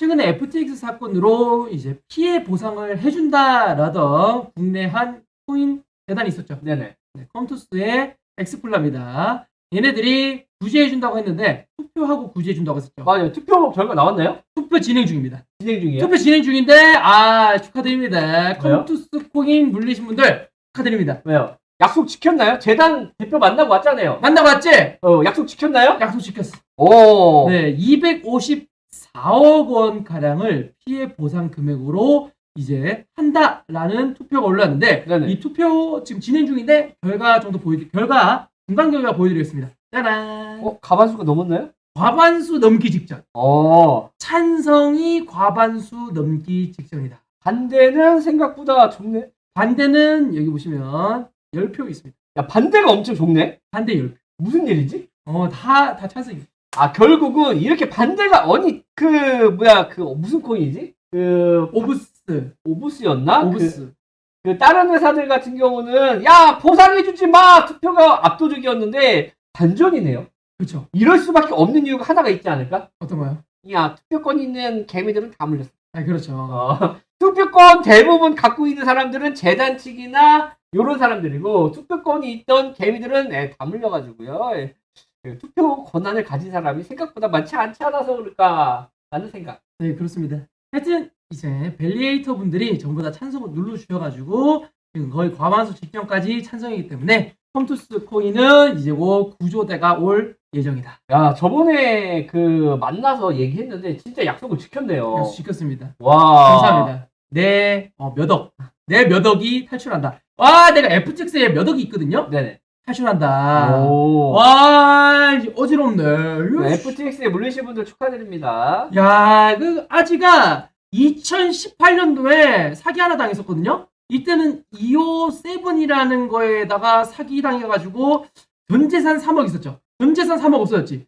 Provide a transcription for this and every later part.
최근에 FTX 사건으로 이제 피해 보상을 해준다라던 국내 한 코인 재단이 있었죠. 네네. 네, 컴투스의 엑스플라입니다. 얘네들이 구제해준다고 했는데 투표하고 구제해준다고 했었죠. 맞아요. 투표 결과 나왔나요? 투표 진행 중입니다. 진행 중이에요. 투표 진행 중인데 아 축하드립니다. 왜요? 컴투스 코인 물리신 분들 축하드립니다. 왜요? 약속 지켰나요? 재단 대표 만나고 왔잖아요. 만나봤지? 어, 약속 지켰나요? 약속 지켰어. 오. 네, 254억 원 가량을 피해 보상 금액으로 이제 한다라는 투표가 올랐는데 네네. 이 투표 지금 진행 중인데 결과 정도 보여 결과 중간 결과 보여드리겠습니다. 짜란. 어, 가반수가 넘었나요? 과반수 넘기 직전. 어. 찬성이 과반수 넘기 직전이다. 반대는 생각보다 적네. 반대는 여기 보시면 10표 있습니다. 야, 반대가 엄청 적네. 반대 10표. 무슨 일이지? 어, 다, 다 찬성입니다. 아, 결국은 이렇게 반대가 아니 그 뭐야 그 무슨 코인이지? 그 오브스. 오브스였나? 그, 오브스. 그 다른 회사들 같은 경우는 야 보상해주지 마 투표가 압도적이었는데 반전이네요. 그렇죠. 이럴 수밖에 없는 이유가 하나가 있지 않을까? 어떤 거요? 야 투표권 있는 개미들은 다 물렸어. 아, 그렇죠. 어, 투표권 대부분 갖고 있는 사람들은 재단 측이나 요런 사람들이고 투표권이 있던 개미들은 예, 다 물려가지고요. 예. 그 투표 권한을 가진 사람이 생각보다 많지 않지 않아서 그럴까 라는 생각. 네, 그렇습니다. 하여튼 이제 벨리에이터 분들이 전부 다 찬성을 눌러주셔가지고 지금 거의 과반수 직전까지 찬성이기 때문에 컴투스 코인은 이제 곧 구조대가 올 예정이다. 야 저번에 그 만나서 얘기했는데 진짜 약속을 지켰네요. 그래서 지켰습니다. 와 감사합니다. 내 어, 몇 억, 내 몇 억이 탈출한다. 와, 내가 FTX에 몇 억이 있거든요. 네네. 탈출한다. 오. 와, 어지럽네. 그 FTX에 물리신 분들 축하드립니다. 야, 그 아지가 2018년도에 사기 하나 당했었거든요. 이때는 257이라는 거에다가 사기 당해가지고 전 재산 3억 있었죠. 전 재산 3억 없어졌지.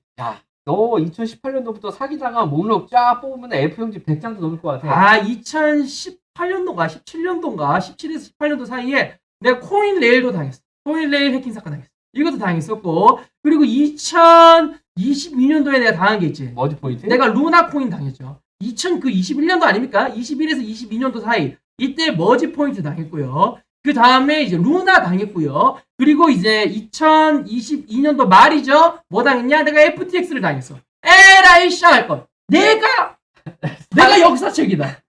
너 2018년도부터 사기당한 목록 쫙 뽑으면 F형지 100장도 넘을 것 같아. 아, 2018년도인가 17년도인가 17에서 18년도 사이에 내가 코인 레일도 당했어. 코인 레일 해킹 사건 당했어. 이것도 당했었고 그리고 2022년도에 내가 당한 게 있지. 뭐지 포인트? 내가 루나 코인 당했죠. 2021년도 아닙니까? 21에서 22년도 사이 이때 머지 포인트 당했고요. 그 다음에 이제 루나 당했고요. 그리고 이제 2022년도 말이죠. 뭐 당했냐? 내가 FTX를 당했어. 에라이 샤할 것. 내가 내가 역사책이다.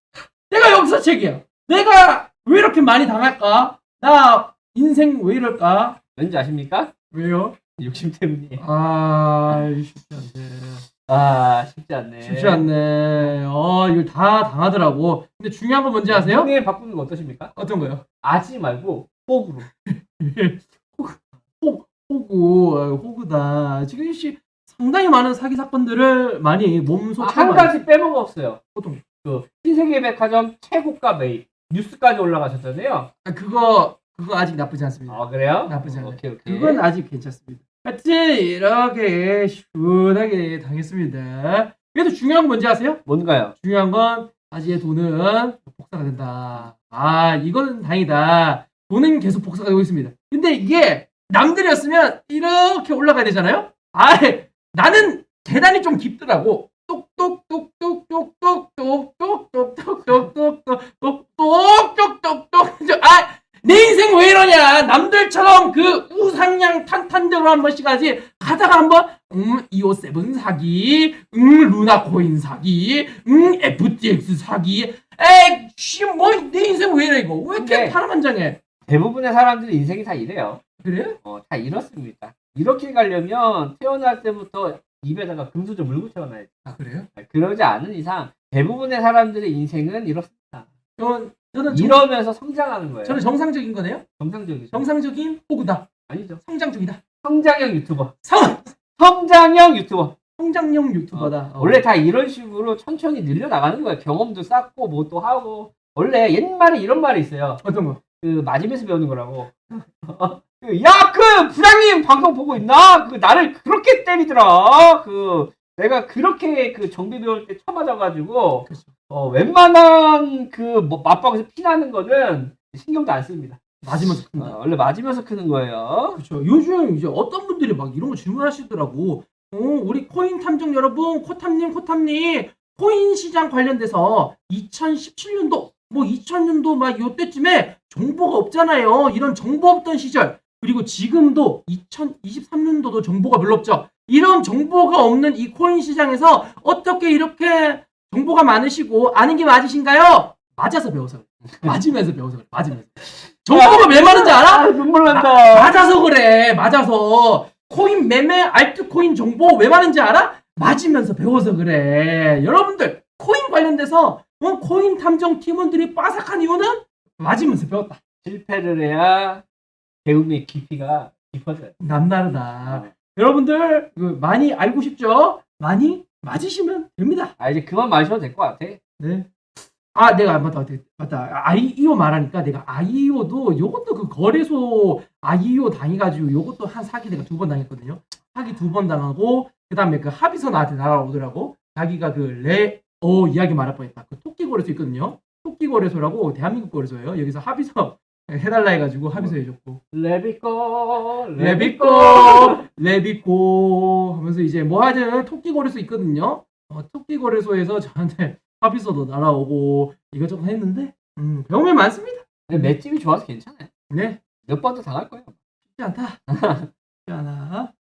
내가 역사책이야. 내가 왜 이렇게 많이 당할까? 나 인생 왜 이럴까? 왠지 아십니까? 왜요? 욕심 때문이에요. 아 쉽지 않네. 아 쉽지 않네. 쉽지 않네. 어, 이걸 다 당하더라고. 근데 중요한 건 뭔지 아세요? 형님 바꾸는 거 어떠십니까? 어떤 거요? 아지 말고 호구로. 호구, 아유, 호구다. 지금 씨 상당히 많은 사기 사건들을 많이 몸소 아, 한 체험한- 가지 빼먹어 없어요. 보통. 그 신세계 백화점 최고가 매입 뉴스까지 올라가셨잖아요. 아, 그거 그거 아직 나쁘지 않습니다. 아 그래요? 나쁘지 않아요. 오케이 오케이. 그건 아직 괜찮습니다. 하여튼 이렇게 시원하게 당했습니다. 그래도 중요한 건 뭔지 아세요? 뭔가요? 중요한 건 아지의 돈은 복사가 된다. 아, 이거는 다행이다. 돈은 계속 복사가 되고 있습니다. 근데 이게 남들이었으면 이렇게 올라가야 되잖아요? 아, 나는 계단이 좀 깊더라고. 왜 이러냐? 남들처럼 그 우상향 탄탄대로 한 번씩 하지. 가다가 한번 음, 257 사기, 음, 루나 코인 사기, 음, FTX 사기. 에이, 씨, 뭐, 내 인생 왜 이래, 이거? 왜 이렇게 근데- 파란만장해? 대부분의 사람들이 인생이 다 이래요. 그래요? 어, 다 이렇습니다. 이렇게 가려면 태어날 때부터 입에다가 금수 좀 물고 태어나야지. 아, 그래요? 그러지 않은 이상 대부분의 사람들의 인생은 이렇습니다. 저는, 저는, 정, 이러면서 성장하는 거예요. 저는 정상적인 거네요? 정상적이죠. 정상적인 호구다. 아니죠. 성장 중이다. 성장형 유튜버. 성, 성장형 유튜버. 성장형 유튜버다. 어. 원래 다 이런 식으로 천천히 늘려 나가는 거예요. 경험도 쌓고 뭐 또 하고. 원래 옛말에 이런 말이 있어요. 어떤 거? 그 맞으면서 배우는 거라고. 그, 야, 그 부장님 방송 보고 있나? 그 나를 그렇게 때리더라. 그 내가 그렇게 그 정비 배울 때 쳐맞아가지고 그렇죠. 어, 웬만한 그 뭐, 맞박에서 피나는 거는 신경도 안 씁니다. 맞으면서 어, 큰다. 원래 맞으면서 크는 거예요. 그렇죠. 요즘 이제 어떤 분들이 막 이런 거 질문하시더라고. 어, 우리 코인 탐정 여러분, 코탐님, 코탐님, 코인 시장 관련돼서 2017년도 뭐 2000년도 막 요때쯤에 정보가 없잖아요. 이런 정보 없던 시절 그리고 지금도 2023년도도 정보가 별로 없죠. 이런 정보가 없는 이 코인 시장에서 어떻게 이렇게 정보가 많으시고 아는 게 맞으신가요? 맞아서 배워서 그래. 맞으면서 배워서 그래. 맞으면서. 정보가 왜 많은지 알아? 아, 눈물 난다. 맞아서 그래. 맞아서. 코인 매매, 알트코인 정보 왜 많은지 알아? 맞으면서 배워서 그래. 여러분들, 코인 관련돼서 어, 코인 탐정 팀원들이 빠삭한 이유는 맞으면서 배웠다. 실패를 해야 배움의 깊이가 깊어져요. 남다르다. 여러분들, 그 많이 알고 싶죠? 많이 맞으시면 됩니다. 아, 이제 그만 마셔도 될 것 같아. 네. 아, 내가 맞다, 맞다, 맞다. 아이이오 말하니까 내가 아이이오도 요것도 그 거래소 아이이오 당해가지고 요것도 한 사기 내가 두 번 당했거든요. 사기 두 번 당하고 그 다음에 그 합의서 나한테 날아오더라고. 자기가 그 레, 어 이야기 말할 뻔했다. 그 토끼 거래소 있거든요. 토끼 거래소라고 대한민국 거래소예요. 여기서 합의서 해달라 해가지고 합의서 해줬고. 레비꼬, 레비꼬 레비꼬 하면서 이제 뭐 하든 토끼 거래소 있거든요. 어, 토끼 거래소에서 저한테 합의서도 날아오고 이것저것 했는데 음, 배움이 많습니다. 근데 맷집이 좋아서 괜찮아요. 네 몇 번도 당할 거예요. 쉽지 않다. 쉽지 않아.